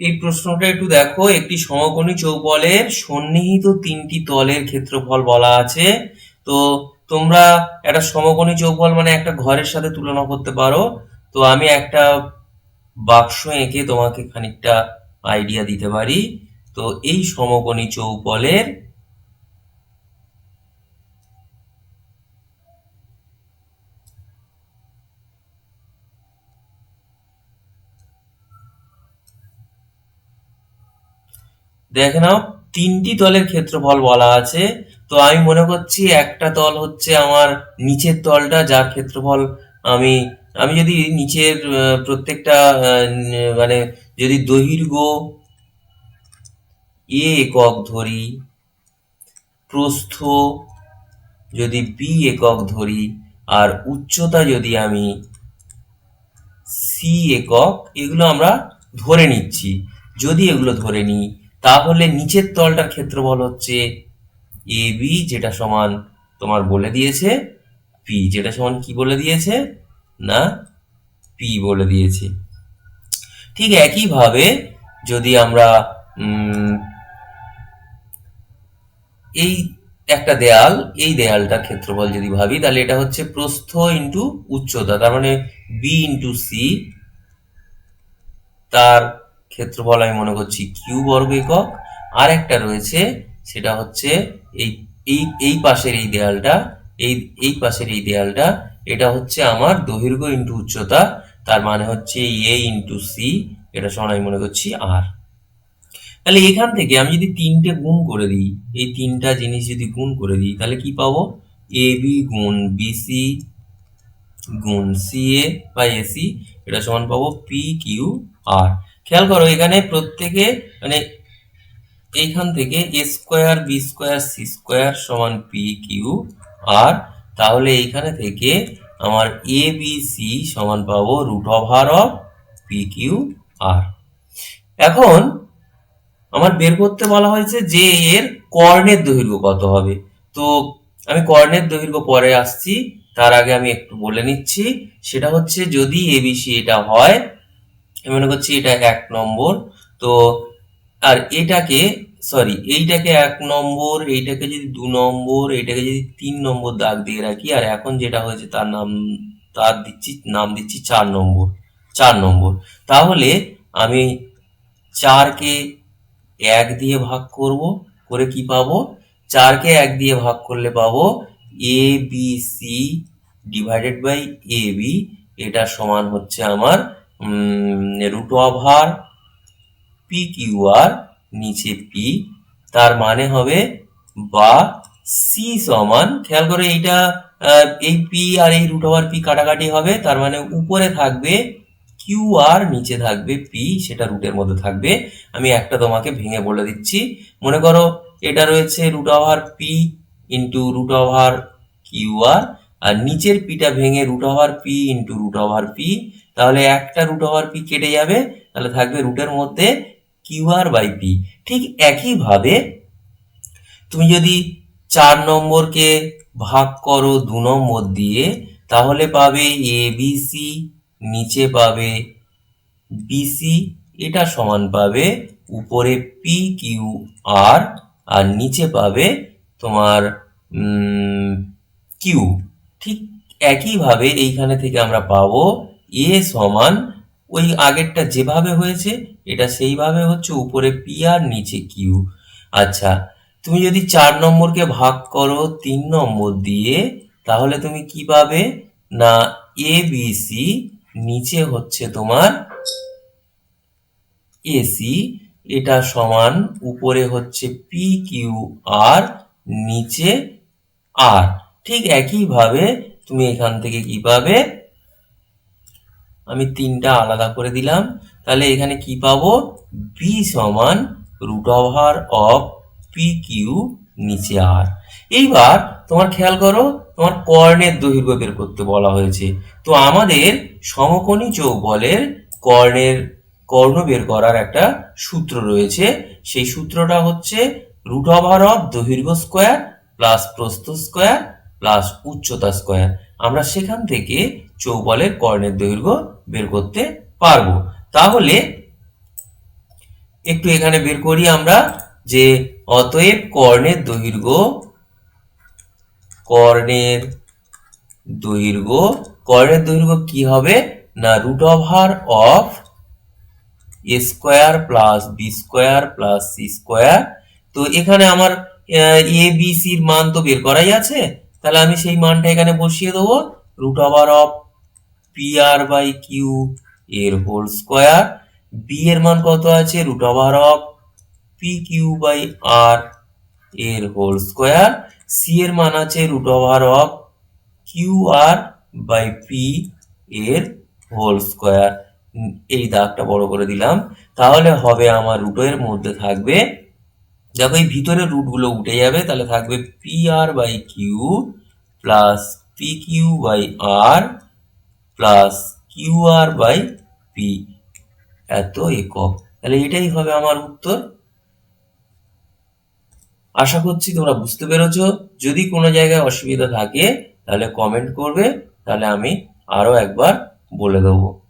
এই প্রশ্নটা একটু দেখো, একটি সমকোণী চৌবলের সন্নিহিত তিনটি তলের ক্ষেত্রফল বলা আছে। তো তোমরা একটা সমকোণী চৌবল মানে একটা ঘরের সাথে তুলনা করতে পারো। তো আমি একটা বাক্স এঁকে তোমাকে খানিকটা আইডিয়া দিতে পারি। তো এই সমকোণী চৌবলের দেখে নাও, তিনটি তলের ক্ষেত্রফল বলা আছে। তো আমি মনে করছি একটা তল হচ্ছে আমার নিচের তলটা যার ক্ষেত্রফল আমি আমি যদি নিচের প্রত্যেকটা মানে যদি দৈর্ঘ্য এ একক ধরি, প্রস্থ যদি বি একক ধরি, আর উচ্চতা যদি আমি সি একক, এগুলো আমরা ধরে নিচ্ছি। যদি এগুলো ধরে নিই তাহলে নিচের তলটার ক্ষেত্রফল হচ্ছে এ বি যেটা সমান তোমার বলে দিয়েছে পি যেটা সমান কি বলে দিয়েছে? না পি বলে দিয়েছে। ঠিক একইভাবে যদি আমরা এই একটা দেয়াল, এই দেয়ালটার ক্ষেত্রফল যদি ভাবি, তাহলে এটা হচ্ছে প্রস্থ ইন্টু উচ্চতা, তার মানে বি ইন্টু সি তার ক্ষেত্রফল আমি মনে করছি কিউ বর্গ একক। আর একটা রয়েছে, সেটা হচ্ছে এই এই এই পাশের এই দেয়ালটা, এই এই পাশের এই দেয়ালটা, এটা হচ্ছে আমার দৈর্ঘ্য ইন্টু উচ্চতা, তার মানে হচ্ছে এ ইন্টু সি এটা সমান আমি মনে করছি আর তাহলে এখান থেকে আমি যদি তিনটে গুণ করে দিই, এই তিনটা জিনিস যদি গুণ করে দিই, তাহলে কি পাবো? এ বি গুণ বিসি গুণ সি এ বা এসি এটা সমান পাবো পি কিউ আর খেয়াল করো, এখানে প্রত্যেকে মানে এইখান থেকে A square B square C square সমান পি কিউ আর তাহলে এইখানে থেকে আমার এ বি সি সমান পাবো root over of P Q R এখন আমার বের করতে বলা হয়েছে যে এর কর্ণের দৈর্ঘ্য কত হবে। তো আমি কর্ণের দৈর্ঘ্য পরে আসছি, তার আগে আমি একটু বলে নিচ্ছি, সেটা হচ্ছে যদি এবিসি এটা হয় আমি মনে করছি এটা এক নম্বর। তো, আর এটাকে সরি এইটাকে এক নম্বর, এইটাকে যদি দু নম্বর, এইটাকে যদি তিন নম্বর দাগ দিয়ে রাখি, আর এখন যেটা হয়েছে তার নাম, তার দিচ্ছি, নাম দিচ্ছি চার নম্বর চার নম্বর। তাহলে আমি চারকে এক দিয়ে ভাগ করব, করে কি পাবো? চারকে এক দিয়ে ভাগ করলে পাবো A B C divided by A B এটা সমান হচ্ছে আমার root over P Q R নিচে পি, তার মানে হবে বা সি সমান, খেয়াল করে এইটা এই পি আর এই রুট ওভার পি কাটাকাটি হবে, তার মানে উপরে থাকবে কিউ আর নিচে থাকবে পি, সেটা রুটের মধ্যে থাকবে। আমি একটা তোমাকে ভেঙে বলে দিচ্ছি। মনে করো এটা রয়েছে root over P into root over Q R আর নিচের পিটা ভেঙে root over P into root over P তাহলে একটা রুট ওভার পি কেটে যাবে, তাহলে থাকবে রুটের মধ্যে কিউ আর বাই পি ঠিক একইভাবে তুমি যদি চার নম্বরকে ভাগ করো দু নম্বর দিয়ে, তাহলে পাবে এ বি সি নিচে পাবে বিসি এটা সমান পাবে উপরে পি কিউ আর আর নিচে পাবে তোমার কিউ ঠিক একইভাবে এইখানে থেকে আমরা পাবো এ সমান ওই আগেরটা যেভাবে হয়েছে, এটা সেইভাবে হচ্ছে উপরে পি আর নিচে কিউ। আচ্ছা তুমি যদি চার নম্বরকে ভাগ করো তিন নম্বর দিয়ে, তাহলে তুমি কি পাবে? না, এ, বি, সি, নিচে হচ্ছে তোমার এসি এটা সমান উপরে হচ্ছে পি কিউ আর নিচে আর ঠিক একইভাবে তুমি এখান থেকে কি পাবে? আমি তিনটা আলাদা করে দিলাম। তাহলে এখানে কি পাবো? বি সমান root over of P Q নিচে আর এইবার তোমার খেয়াল করো, তোমার কর্ণের দৈর্ঘ্য বের করতে বলা হয়েছে। তো আমাদের সমকোণী চৌবলের কর্ণের কর্ণ বের করার একটা সূত্র রয়েছে। সেই সূত্রটা হচ্ছে রুট ওভার অফ দৈর্ঘ্য স্কোয়ার প্লাস প্রস্থ স্কোয়ার প্লাস উচ্চতা স্কোয়ার আমরা সেখান থেকে চৌবলের কর্ণের দৈর্ঘ্য বের করতে পারব। তাহলে একটু এখানে বের করি আমরা যে অতএব কর্ণের দৈর্ঘ্য কর্ণের দৈর্ঘ্য কর্ণের দৈর্ঘ্য কি হবে? না root over of A square plus B square plus C square তো এখানে আমার এ বি সির মান তো বের করাই আছে। তাহলে আমি সেই মানটা এখানে বসিয়ে দেবো। Root over of P R by Q এর হোল স্কোয়ার বি এর মান কত আছে? Root over of P Q by R এর হোল স্কোয়ার সি এর মান আছে root over of Q R by P এর হোল স্কোয়ার এই দাগটা বড় করে দিলাম। তাহলে হবে আমার রুটের মধ্যে থাকবে, দেখো এই ভিতরের রুটগুলো উঠে যাবে, তাহলে থাকবে P R by Q plus P Q by R plus Q R by P এত একক। তাহলে এটাই হবে আমার উত্তর। আশা করছি তোমরা বুঝতে পেরেছ। যদি কোনো জায়গায় অসুবিধা থাকে, তাহলে কমেন্ট করবে। তাহলে আমি আরও একবার বলে দেবো।